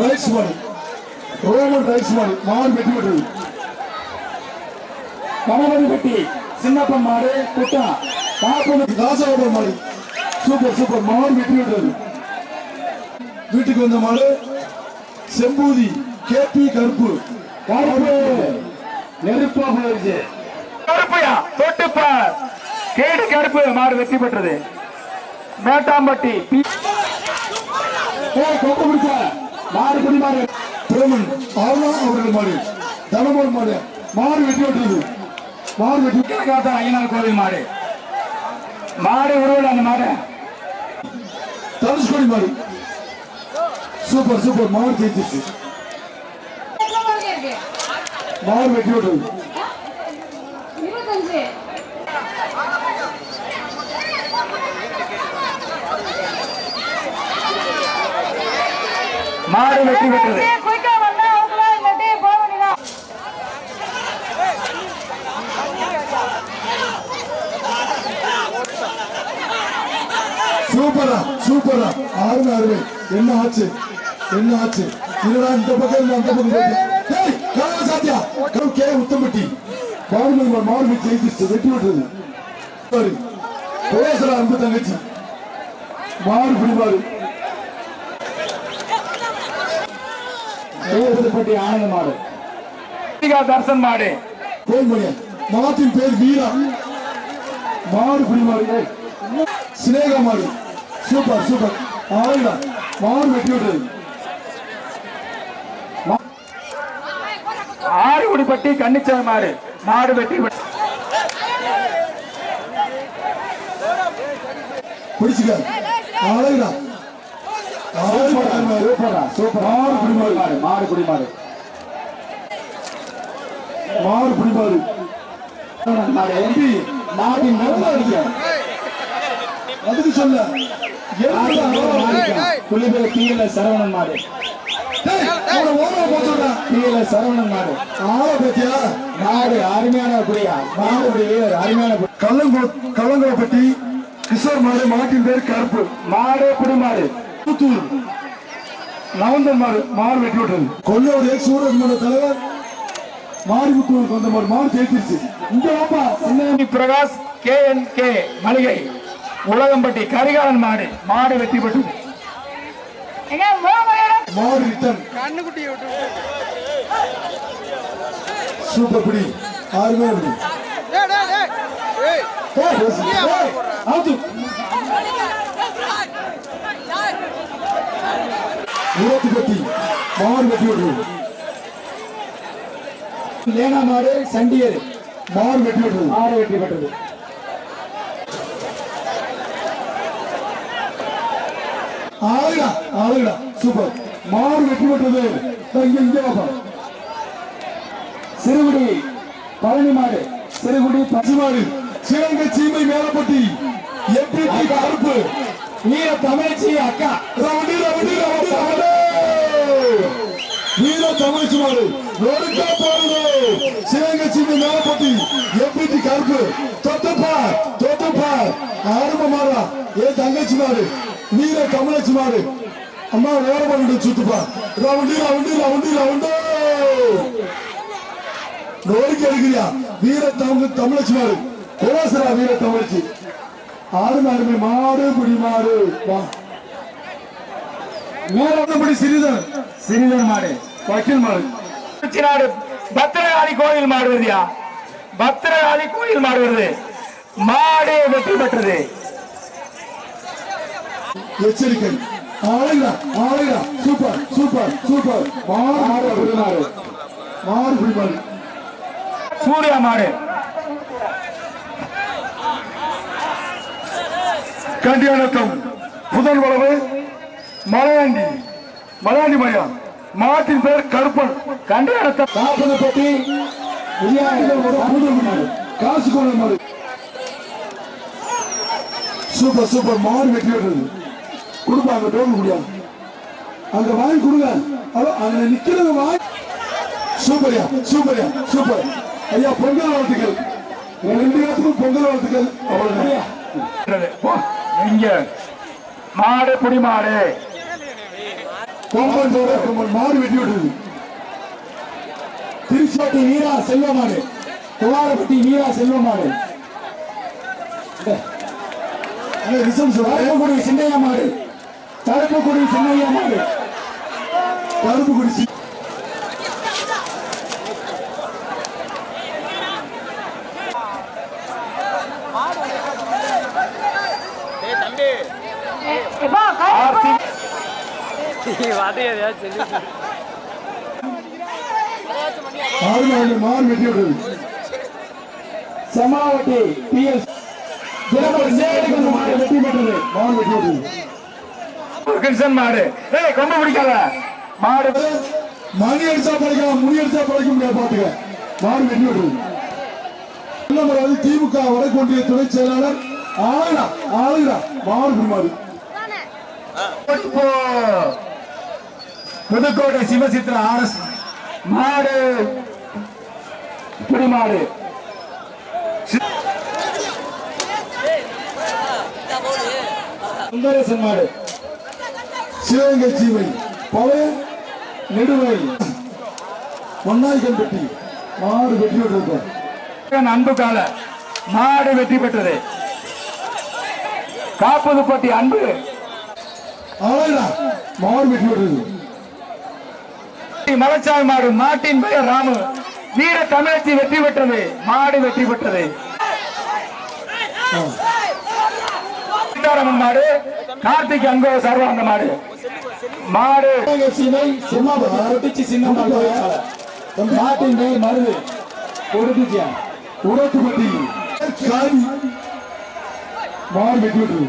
Rice மாடு Roman rice மாடு மாடு வெட்டி விட்டது. கணபதி பெட்டி சின்னப்பன் மாடு குட்டா நாற்பது ராசாவோட மாடு. சூப்பர் சூப்பர் மாடு வெட்டி விட்டது. வீட்டுக்கு வந்த மாடு செம்பூதி கேபி கருப்பு. நெருப்பா போயிருச்சு கருப்பையா? தொட்டுப்பார் கேடு கருப்பு மாடு வெற்றி பெற்றது. மேட்டாம்பட்டி. ஏய், கொக்கு பிடிச்ச மாடு குடி மாடு பிரமன் ஆர்வா அவர்கள் மாடு தனமோல் மாடு மாடு வெட்டி விட்டது மாடு வெட்டி காத்தா ஐயனார் கோவில் மாடு மாடு உருவல அந்த மாடு தனுஷ்கோடி மாடு சூப்பர் சூப்பர் மாடு ஜெயிச்சிச்சு மாடு வெட்டி விட்டது மாடு வெற்றி பெற்றது சூப்பரா சூப்பரா அருமை அருமை என்ன ஆச்சு? என்ன ஆச்சு? என்னடா இந்த பக்கம் அந்த பக்கம் சாத்தியா? கே உத்தம்பட்டி. மாடு மாடு ஜெயிச்சிச்சு வெட்டி விட்டது சரி பேசுற அன்பு தங்கச்சி. மாடு பிடிமாறு பட்டி ஆனந்த மாடு தர்சன் மாடு. மாட்டின் பேர் வீரா. மாடு பிடிமாறு சினேகா மாடு. Super super. ஆளுடா மாடு வெட்டி விட்டது. ஆறுகுடிப்பட்டி கன்னிச்சார் மாடு. மாடு பெற்றது பிடிச்சுக்க. ஆளுடா சூப்பரா சூப்பர் மாடு குடிமாடு மாடு மாடு குடிமாடு மாடு பிடிமாறு எம்பி நாட்டின் நிர்வாகிக்க அதுக்கு சொல்ல புள்ளிபேர் தீயில சரவணன் மாடு தீயில சரவணன் அருமையான குடியா குடி. கிஷோர் மாடு மாட்டின் பேர் கருப்பு மாடு குடிமாடு புத்தூர். நவந்தன் மாடு மாடு வெட்டி விட்டது கொல்லோடைய சூரஜ் மன்ற தலைவர் மாரிமுத்தூர் வந்த மாடு மாடு ஜெயிச்சிருச்சு. இங்க வாப்பா. Chinnamani Prakash K N K மளிகை உலகம்பட்டி கரிகாலன் மாடு மாடு வெற்றி பெற்றது மாடு ரிட்டன் சூப்பர் பிடி. ஆறுமே பிடி அவுத்து இருபத்தி மாடு வெட்டி விட்டது லேனா மாடு சண்டியர் மாடு வெட்டி விட்டது மாடு வெற்றி பெற்றது ஆளுடா ஆளுடா சூப்பர். மாடு வெட்டி விட்டது இங்க இங்க வாப்பா சிறுகுடி பழனி மாடு. சிறுகுடி பசுமாடு சிவங்க சீமை மேலப்பட்டி. எப்படி கருப்பு? வீர தமிழச்சி அக்கா. வீர தமிழ்ச்சி மாடு நொறுக்கா போடுது சிவங்க சீமை மேலப்பட்டி எப்படி கருப்பு. தொட்டுப்பா தொட்டுப்பா. ஆரம்பமாறா. ஏ தங்கச்சி மாடு வீர தமிழச்சி மாடு அம்மா வேற பண்ணிட்டு சுத்துப்பா. ரவுண்டி ரவுண்டி ரவுண்டி ரவுண்டோ நோய்க்கு எடுக்கிறியா? வீர தமிழ் தமிழச்சி மாடு கோசரா வீர தமிழச்சி. ஆறுமை அருமை மாடு குடி மாடு வா. மேலப்படி சிறிதன் சிறிதன் மாடு வக்கீல் மாடு. திருச்சி நாடு பத்திரகாளி கோயில் மாடு வருதியா பத்திரகாளி கோயில் மாடு வருது. மாடு வெற்றி பெற்றது. எச்சரிக்கை. ஆளுடா ஆளுடா சூப்பர் சூப்பர் சூப்பர். மாடு குடி மாடு. சூர்யா மாடு. கண்டியானத்தம். புதன் வளவு மலையாண்டி. மலையாண்டி மையா மாட்டின் பேர் கருப்பன். கண்டியானத்தை காப்பனப்பட்டி காசு கொள்ள மாடு சூப்பர் சூப்பர். மாடு வெட்டி விடுறது. கொடுப்பாங்க டோல் முடியாது அங்க வாங்கி கொடுங்க. அங்க நிக்கிறது வாங்கி சூப்பர்யா சூப்பர்யா சூப்பர். ஐயா பொங்கல் வாழ்த்துக்கள். ரெண்டு பேத்துக்கும் பொங்கல் வாழ்த்துக்கள். அவ்வளவுதான். போ. இங்க. மாடு புடி மாடு. கொம்பன் சோழ கொம்பன் மாடு வெட்டி விட்டது திருச்சிப்பட்டி வீரா செல்வமாடு குமாரப்பட்டி வீரா செல்வமாடு கருப்புக்குடி சின்னையா மாடு கருப்புக்குடி சின்னையா மாடு கருப்புக்குடி சி- எப்பா ஆர்த்தி ஆறு நாலு மாடு வெட்டி விட்டது சமாவட்டி பி எஸ் வெட்டி பெற்றது மாடு வெட்டி விட்டது கிருஷ்ணன் மாடு. ஏய் கொம்பு பிடிக்காத. மாடு மணி அடிச்சா படைக்கலாம் முடி அடிச்சா படைக்க முடியாது பாத்துக்க. மாடு வெட்டி விடுறது நல்லமராது திமுக வடக்கு ஒன்றிய துணை செயலாளர் ஆளுடா ஆளுடா மாடு இப்போ புதுக்கோட்டை சிவசித்ரா ஆர்எஸ் மாடு. இப்படி மாடு சுந்தரேசன் மாடு. சிவகங்கை சீவை பழைய நெடுவை. பொன்னாய்கன்பட்டி மாடு வெற்றி விட்டுருக்கோம் அன்பு கால மாடு வெற்றி பெற்றது. காப்பது காப்பதுப்பட்டி அன்பு. ஆளுடா மாடு வெற்றி விடுறது மலைச்சாமி மாடு மாட்டின் பெயர் ராமு. வீர தமிழச்சி வெற்றி பெற்றது மாடு வெற்றி பெற்றது. சீதாராமன் மாடு கார்த்திக் அங்கோ சர்வாங்க மாடு. மாடு. மாட்டின் பெயர் மருது கொடுத்துச்சியா உடத்துப்பட்டி காரி மாடு வெற்றி பெற்றது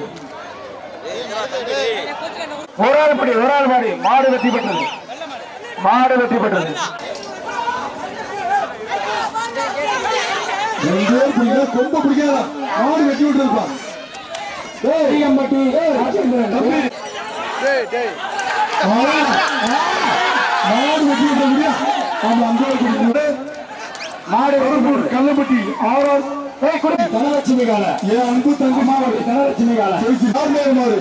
ஒரு ஆள் படி ஒரு ஆள் மாடு மாடு வெற்றி பெற்றது. மாடு வெற்றி பெற்றது. கொம்ப பிடிக்காதா மாடு வெட்டி விட்டுருப்பா. மாடு வெட்டி விட்ட ஆமா அங்கே மாடு கள்ளப்பட்டி ஆறார் தனலட்சுமி கால ஏன் அன்பு தங்க மாவட்ட தனலட்சுமி கால மாறு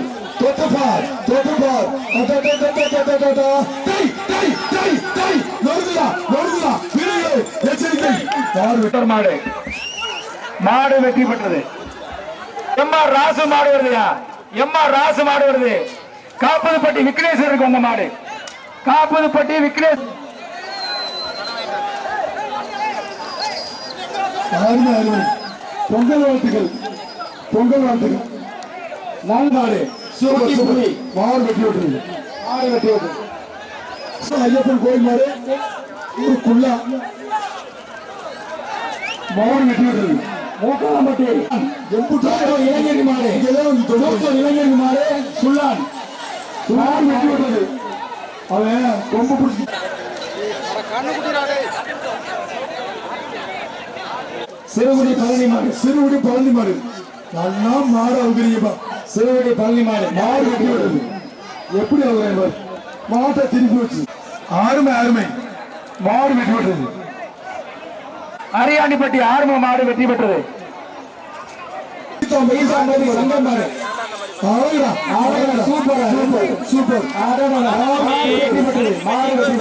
எச்சரிக்கை மாடு. மாடு வெற்றி பெற்றது. எம்ஆர் ராசு மாடு வருதுயா எம்ஆர் ராசு மாடு வருது. காப்பதுப்பட்டி விக்னேஸ்வருக்கு வந்த மாடு. காப்பதுப்பட்டி விக்னேஷ் பொங்கல் வாழ்த்துக்கள். பொங்கல் வாழ்த்துக்கள். நான்காடு சூப்பர் சூப்பர். மாடு வெட்டி விட்டுருது மாடு வெட்டி விட்டுருது ஐயப்பன் கோயில் மாடு ஊருக்குள்ள மாடு வெட்டி விட்டுருது மூக்காம்பட்டி எம்புட்டாரோ இளைஞர் சுல்லான் வெட்டி அவன் கொம்பு பிடிச்சி சிறுகுடி பழனி மாடு சிறுகுடி பழனி மாடு. நல்லா மாடு அவுக்கிறீங்கப்பா சிறுகுடி பழனி மாடு மாடு வெட்டி விடுறது எப்படி அவுக்கிறேன் பாரு. மாட்டை திருப்பி வச்சு. ஆறுமை அருமை மாடு வெட்டி பெற்றது. அரியாண்டிப்பட்டி ஆறுமை மாடு வெற்றி பெற்றது. சூப்பர் வெட்டி மாடு வெட்டி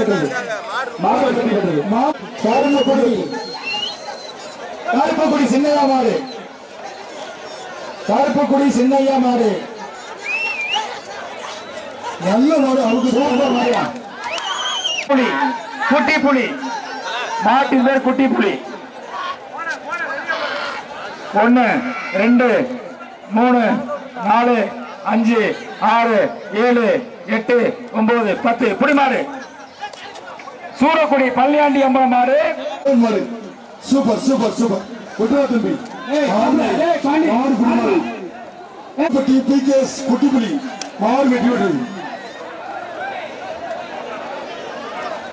மாடு கருப்புக்குடி சின்னையா மாடு. கருப்புக்குடி சின்னையா மாடு. நல்ல மாடு அவங்க சூப்பர் மாடியா புலி குட்டி புலி. மாட்டின் பேர் குட்டி புலி. ஒன்னு ரெண்டு மூணு நாலு அஞ்சு ஆறு ஏழு எட்டு ஒன்பது பத்து. புடி மாடு. சூரக்குடி பள்ளியாண்டி அம்பலம் மாடு. சூப்பர் சூப்பர் சூப்பர் குட்டுவா தம்பி. மாடு புலி மாடு. பட்டி பிகேஎஸ் குட்டிப்புலி மாடு வெட்டி விடுறது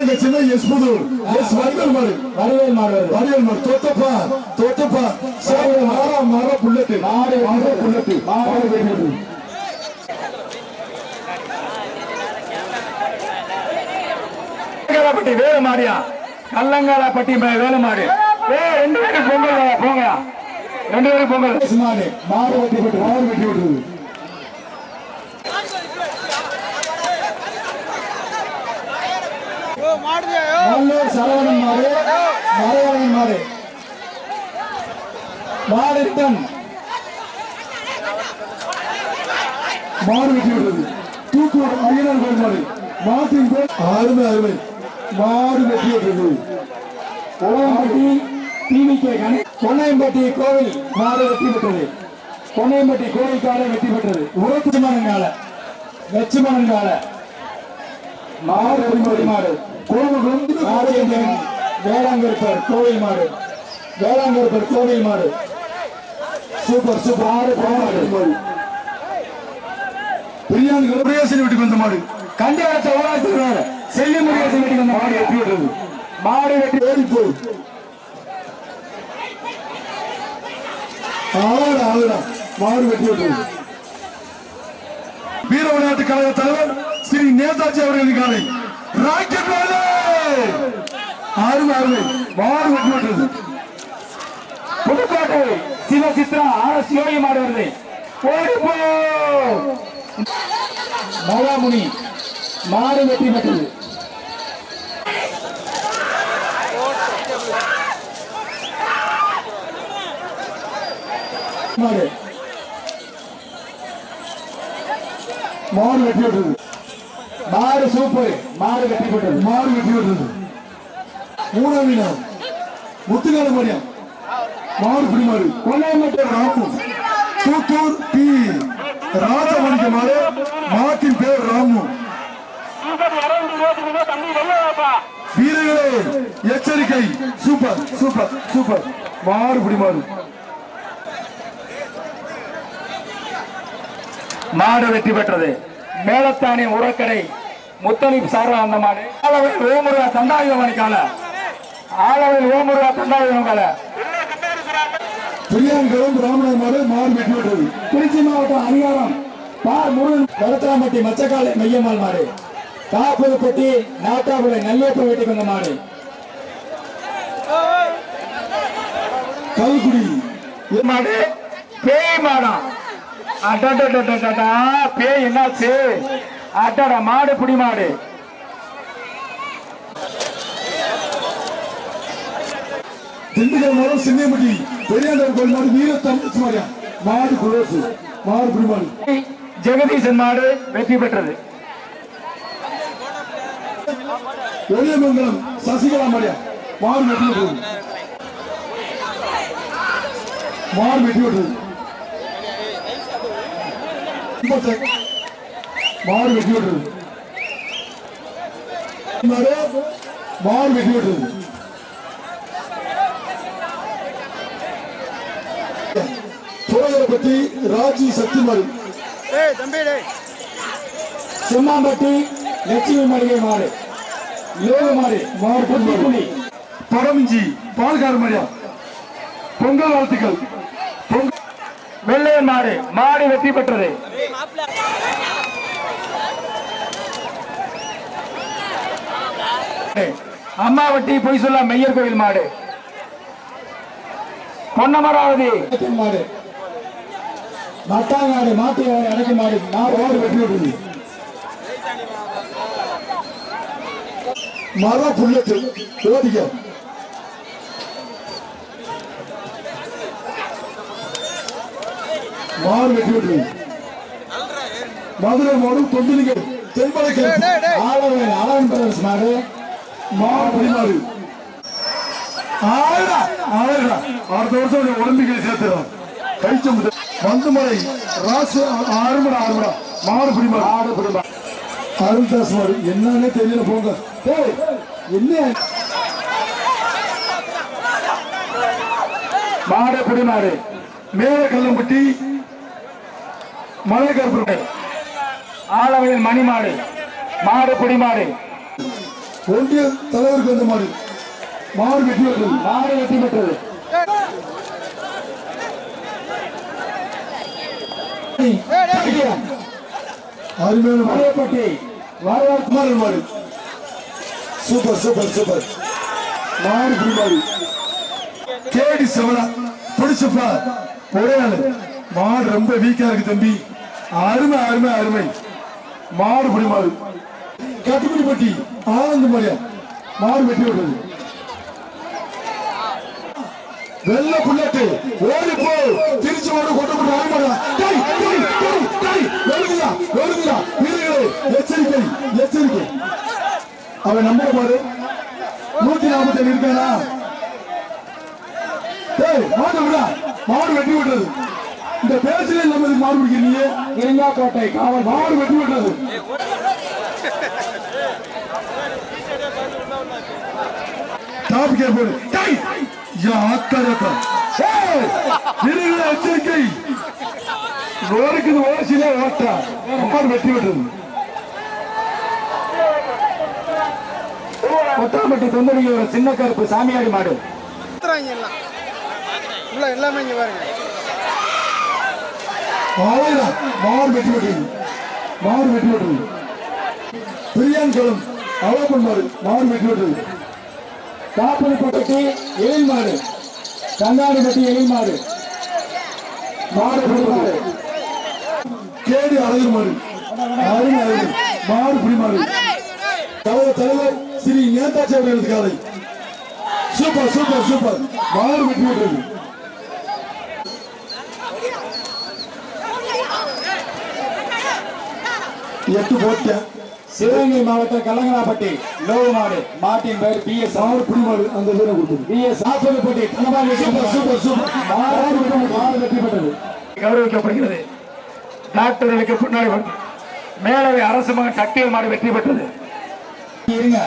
இந்த சின்ன எஸ் புதூர் எஸ் வடிவேல் மாடு வடிவேல் மாடு வடிவேல் மாடு தோத்தப்பா தோத்தப்பா சரி மாறா மாறா புல்லட்டு மாடு மாறா புல்லட்டு மாடு வெட்டி விடுறது கல்லங்காலப்பட்டி வேலு மாடியா? கல்லங்காலப்பட்டி மே- வேலு மாடு. ஏய், ரெண்டு பேரும் பொங்கல் போங்க ரெண்டு பேரும் பொங்கல். மாடு மாடு வெட்டி விட்டு மாடு வெட்டி விடுறது நல்லூர் சரவணன் மாடு மரவணன் மாடு. மாடித்தன் மாடு வெட்டி விடுறது. தூக்கோடு ஐயனார் கோயில் மாடு. மாட்டின் அருமை அருமை. மாடு வெட்டி விடுறது. உலகம்பட்டி டிவிகே கணி கொன்னையம்பட்டி கோவில் மாடு வெற்றி பெற்றது. கொன்னையம்பட்டி கோவில்காரை வெற்றி பெற்றது. உரத்துமணன் கால வெச்சுமணன் கால மாடு மாடு. கோபம் ராஜேந்திரன் வேளாங்கருப்பர் கோவை மாடு. வேளாங்கருப்பர் கோவை மாடு. Super super. ஆறு மாடு மாடு பிரியாணி பிரியாசனி வீட்டுக்கு வந்த மாடு. கண்டி வளர்த்த ஊராட்சி செல்லி முருகேசன் வீட்டுக்கு வந்த மாடு எப்படி விடுறது மாடு வெட்டி ஓடி போய் ஆளுடா ஆளுடா. மாடு வெட்டி விடுறது வீர விளையாட்டு கழக தலைவர் ஸ்ரீ நேதாஜி அவர்களின் காலை. ராக்கெட் வேலை ஆறு ஆறு. மாடு வெட்டி விடுறது புதுக்கோட்டை சிவசித்ரா ஆர்எஸ் யோகி மாடு வருது. ஓடி போ. மகாமுனி மாடு வெற்றி பெற்றது. மாடு வெற்றி பெற்றது. மாறு மாடு சூப்பர் மாடு வெற்றி பெற்றது மாடு மூணாம் இனம். முத்துக்கால மரியம் மாறு பிடி மாடு. ராமு. தூத்தூர் பி. ராஜமணிக்க மாறு மாட்டின் பேர் ராமு. வீரர்களே எச்சரிக்கை. Super super super. மாறு பிடி மாடு. மாடு வெற்றி பெற்றது. மேலத்தானி உரக்கடை. முத்தலிப் சாரா அந்த மாடு ஆலவில் ஓமுருகா தண்டாயுதமணி கால ஆலவில் ஓமுருகா தண்டாயுதம் கால பிரியாங்கரும் ராமநாத மாடு வெட்டி விடுறது திருச்சி மாவட்டம் அதிகாரம் பார் முருகன் கடத்தாம்பட்டி மச்சக்காலை மையம்மாள் மாடு காப்புதுப்பட்டி நாட்டாபுரை நல்லேப்ப வீட்டுக்கு வந்த மாடு கல்குடி. மாடு பேய் மாடா. அடடடடடடா பேய் என்னாச்சு அடடா மாடு புடி மாடு திண்டுக்கல் மாடு சின்னம்பட்டி பெரியாண்டவர் கோயில் மாடு வீர தமிழ் மாடியா மாடு குரோசு மாடு பிடி மாடு ஜெகதீசன் மாடு வெற்றி பெற்றது. ஒளியமங்கலம் சசிகலா மாடியா மாடு வெட்டி விடுறது மாடு வெட்டி விடுறது விடுறது? மாடு மாடு வெட்டி விடுறது? சோழபட்டி ராஜி சக்தி மாடு சும்மாம்பட்டி லட்சுமி யோக மாடு. மாடு புத்தி புலி பரமிஞ்சி பால்கார மாடியா பொங்கல் வாழ்த்துக்கள். பொங்கல் வெள்ளையன் மாடு மாடு வெற்றி பெற்றது. அம்மாவட்டி பொய் சொல்ல மெய்யர் கோயில் மாடு. பொன்னமராவதி. மாடு. மட்டாங்காடு மாட்டு அடைக்கும் மாடு. மாடு மாடு வெட்டி விடுறது மரம் புல்லட்டு. ஓடிக்க. மாடு வெட்டி விடுறது மதுரை மாடு தொண்டிலிங்க. தென்படைக்கு ஆளவன் அலவன் பிரதர்ஸ் மாடு. மாடு பிடிமாடு ஆயிரா ஆயிரா அடுத்த வருஷம் உன்னை ஒலிம்பிக்கை சேர்த்துறோம். கைச்சம்பு வந்துமலை ராசு ஆறுமடா ஆறுமடா மாடு பிடிமாடு மாடு குடும்பம் அருள்தாஸ் மாடு என்னன்னே தெரியல போங்க. ஏய் என்ன? மாடு குடிமாடு மேல கல்லம்பட்டி மலை கருப்பு ஆளவையில் மணி மாடு மாடு. குடிமாடு ஒன்றிய தலைவருக்கு வந்த மாடு மாடு வெட்டி வருது மாடு வெற்றி பெற்றது. அருமையான மலையப்பட்டி வரலாற்று குமாரன் மாடு. Super super super. மாடு. பிடிமாடு கேடி செவலா பிடிச்சப்பா ஒரே ஆளு. மாடு ரொம்ப வீக்கா இருக்கு தம்பி. அருமை அருமை அருமை. மாடு பிடிமாடு கட்டுக்குடிப்பட்டி ஆனந்த மாடியா மாடு வெட்டி விட்டது வெள்ள புல்லட்டு ஓடி போ திருச்சி ஓடு கொண்டு கொண்டு வாங்க டேய் டேய் டேய் டேய் வெளுங்கயா வெளுங்கயா வீரர்களே எச்சரிக்கை எச்சரிக்கை. அவன் நம்பர பாரு நூத்தி நாற்பத்தி ஏழு இருக்கானா? டேய் மாடு விடா. மாடு வெட்டி விட்டது இந்த பேச்சிலே நம்ம இல்லையே பிடிக்கிறீங்க இளங்காக்கோட்டை காவல் மாடு வெட்டி விட்டது டாப் கே போடு. டேய் யா ஆத்தாரப்பா எச்சரிக்கை. ரோருக்கு ஓசிலே ஓட்டா. மாடு வெட்டி விட்டது கொட்டாம்பட்டி தொந்தடிக்கு சின்ன கருப்பு சாமியாடி மாடு. எல்லாம். எல்லாமே இங்க பாருங்க. ஆயிரா மாடு வெட்டி விட்டது மாடு வெட்டி விட்டது பிரியான் களம் அவ்வளவு மாடு மாடு வெட்டி காப்பனப்பட்டி எழில் மாடு. கங்காடிப்பட்டி எழில் மாடு. மாடு கேடி அழகு மாடு. அருமை அழகு மாடு புடி மாடு. தலைவர் தலைவர் ஸ்ரீ நேதாஜி அவர்களுக்கு காலை. Super super super. மாடு வெற்றி விட்டது எட்டு போட்டேன் சிவகங்கை மாவட்டம் கல்லங்கனாப்பட்டி லோவு மாடு மாட்டின் பேர் பி எஸ் மாடு புடி மாடு அந்த பேரை கொடுத்தது. P S Appanapatti Dhanapali super super super. மாடு வெட்டி விட்டது கௌரவிக்கப்படுகிறது. டாக்டர்களுக்கு பின்னாடி மேலவை அரசு மகன் சக்தியில் மாடு வெற்றி பெற்றது. இருங்க.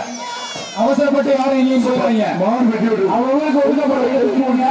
அவசரப்பட்டு யாரும் இனியும் சொல்றாங்க மாடு வெட்டி விட்டது அவங்களுக்கு போங்க